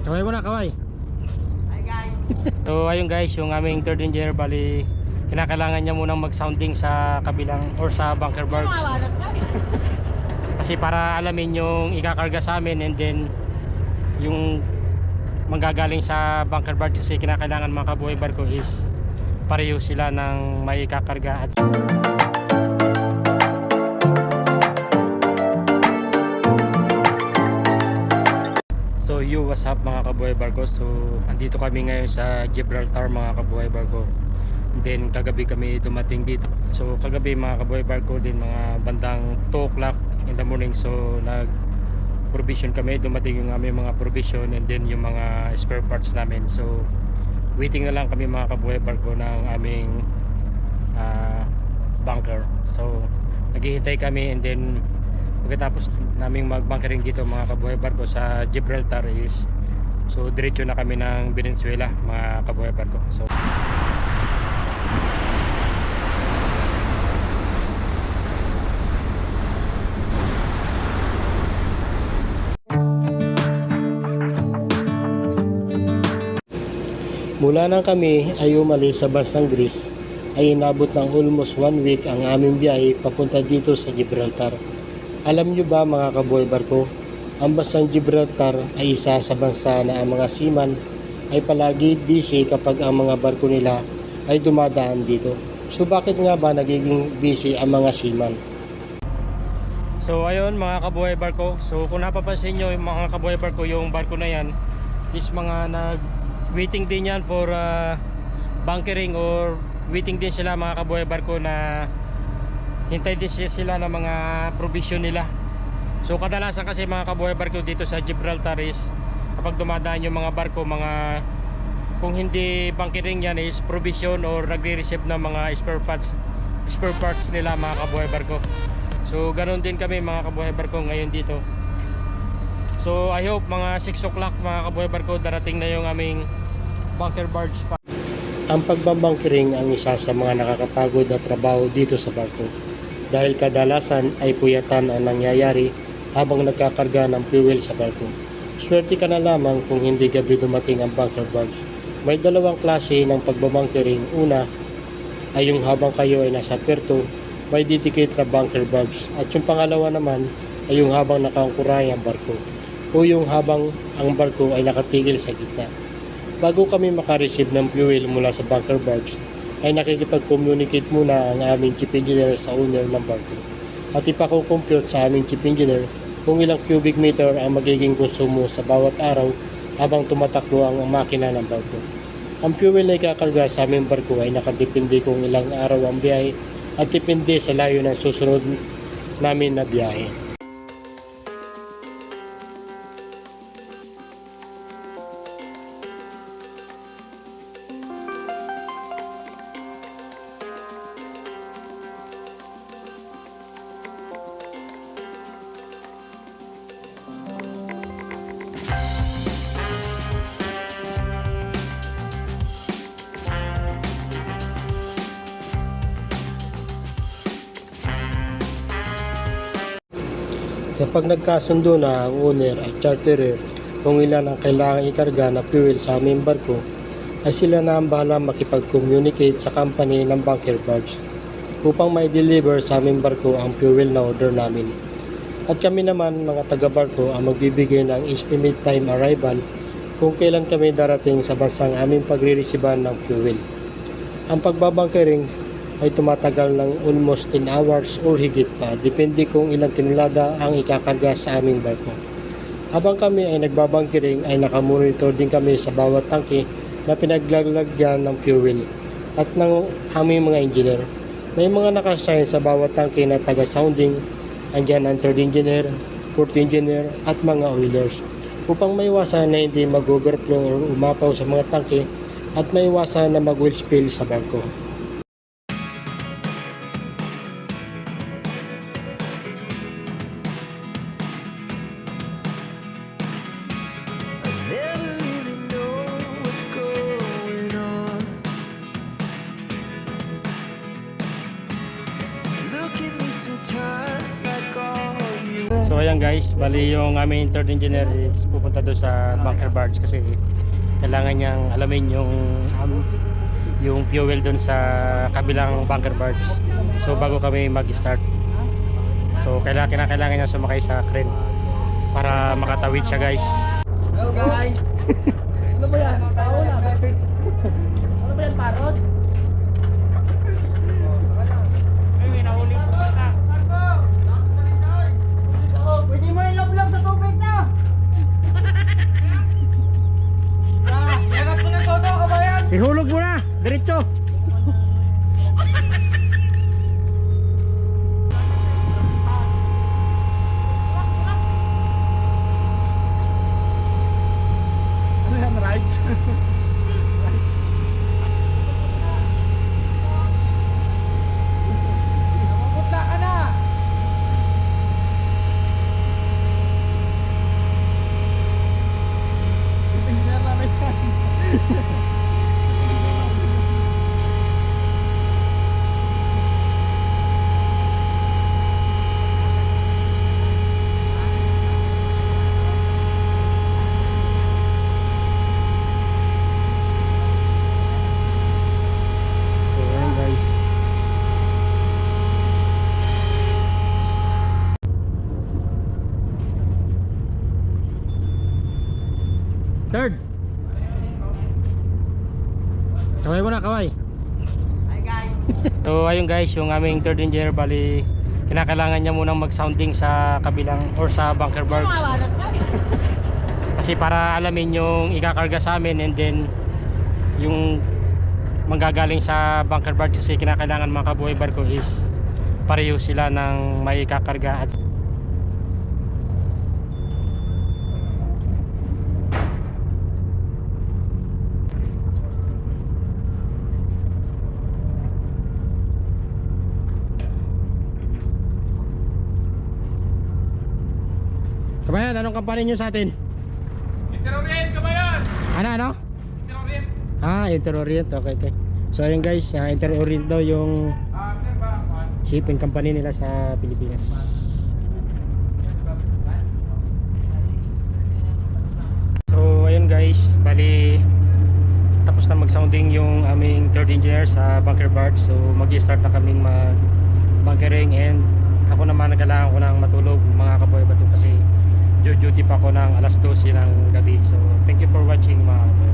Kaway mo na, kaway. Hi guys. So ayun guys, yung aming third engineer bali kinakailangan niya munang mag-sounding sa kabilang or sa bunker. Mawalat ka. Kasi para alamin yung ikakarga sa amin and then yung manggagaling sa bunker bar kasi kinakailangan mga kabuhay barko is pareho sila ng may ikakarga at So you what's up mga kabuhay barko? So andito kami ngayon sa Gibraltar mga kabuhay barko. Then kagabi kami dumating dito. So kagabi mga kabuhay barko din mga bandang 2 o'clock in the morning. So nag provision kami. Dumating yung aming mga provision and then yung mga spare parts namin. So waiting na lang kami mga kabuhay barko ng aming ah, bunker. So naghihintay kami and then pagkatapos naming magbunkering dito mga kabuhay barko sa Gibraltar is so diretso na kami ng Venezuela mga kabuhay barko so Mula nang kami ay umalis sa bansang Greece ay inabot ng almost one week ang aming biyahe papunta dito sa Gibraltar. Alam nyo ba mga kaboy barko, ang bansang Gibraltar ay isa sa bansa na ang mga seaman ay palagi busy kapag ang mga barko nila ay dumadaan dito. So bakit nga ba nagiging busy ang mga seaman? So ayun mga kabuhay barko, so kung napapansin nyo mga kabuhay barko, yung barko na yan is mga nag waiting din yan for uh, bunkering or waiting din sila mga kabuhay barko na hintay din sila ng mga provision nila. So kadalasan kasi mga kabuhay barko dito sa Gibraltar is kapag dumadaan yung mga barko mga kung hindi bunkering yan is provision or nagre-receive ng mga spare parts spare parts nila mga kabuhay barko. So ganun din kami mga kabuhay barko ngayon dito. So I hope mga 6 o'clock mga kabuhay barko darating na yung aming bunker barge. Ang pagbabunkering ang isa sa mga nakakapagod na trabaho dito sa barko dahil kadalasan ay puyatan ang nangyayari habang nagkakarga ng fuel sa barko. Swerte ka na lamang kung hindi gabi dumating ang bunker barge. May dalawang klase ng pagbabunkering. Una ay yung habang kayo ay nasa perto, may dedicate na bunker barge. At yung pangalawa naman ay yung habang nakaangkuray ang barko o yung habang ang barko ay nakatigil sa gitna. Bago kami makareceive ng fuel mula sa bunker barge, ay nakikipag-communicate muna ang aming chief engineer sa owner ng barko at ipakukompute sa aming chief engineer kung ilang cubic meter ang magiging konsumo sa bawat araw habang tumatakbo ang makina ng barko. Ang fuel na ikakarga sa aming barko ay nakadepende kung ilang araw ang biyahe at depende sa layo ng susunod namin na biyahe. Kapag nagkasundo na ang owner at charterer kung ilan ang kailangang ikarga na fuel sa aming barko, ay sila na ang bahala makipag-communicate sa company ng bunker barge upang may deliver sa aming barko ang fuel na order namin. At kami naman mga taga-barko ang magbibigay ng estimate time arrival kung kailan kami darating sa bansang aming pagre-receivean ng fuel. Ang pagbabunkering ay tumatagal ng almost 10 hours or higit pa, depende kung ilang tinulada ang ikakarga sa aming barko. Habang kami ay nagbabunkering ay nakamonitor din kami sa bawat tangke na pinaglalagyan ng fuel at ng aming mga engineer. May mga nakasign sa bawat tangke na taga-sounding, andyan ang third engineer, fourth engineer at mga oilers upang maiwasan na hindi mag-overflow or umapaw sa mga tangke at maiwasan na mag-oil spill sa barko. So ayan guys, bali yung aming third engineer is pupunta doon sa bunker barge kasi kailangan niyang alamin yung um, yung fuel doon sa kabilang bunker barge. So bago kami mag-start. So kailangan kinakailangan niya sumakay sa crane para makatawid siya guys. Hello guys! ano ba yan na. ano ba yan, parot? Ay, nahuli po ka. Pwede mo ilog-log sa tubig na! Ah, yagat mo ng todo, kabayan! Ihulog mo na, diretso. Ano yan, rides? Namumutla ka na! Engineer namin yan. So ayan guys. Third. Kaway mo na, kaway. Hi guys! So ayun guys, yung aming third engineer bali kinakailangan niya munang mag-sounding sa kabilang or sa bunker barge. Kasi para alamin yung ikakarga sa amin and then yung manggagaling sa bunker barge kasi kinakailangan mga kabuhay barko is pareho sila ng may ikakarga at Kabayan, anong kampanin nyo sa atin? Interorient, kabayan! Ano, ano? Interorient! Ah, Inter-Orient. Okay, okay. So ayun guys, uh, Inter-Orient daw yung Ah, shipping company nila sa Pilipinas. So ayun guys, bali tapos na mag-sounding yung aming third engineer sa bunker barge. So mag-start na kaming mag bunkering and ako naman nagkailangan ko ng matulog mga kaboy bato kasi duty pa ako ng alas 12 ng gabi. So thank you for watching mga.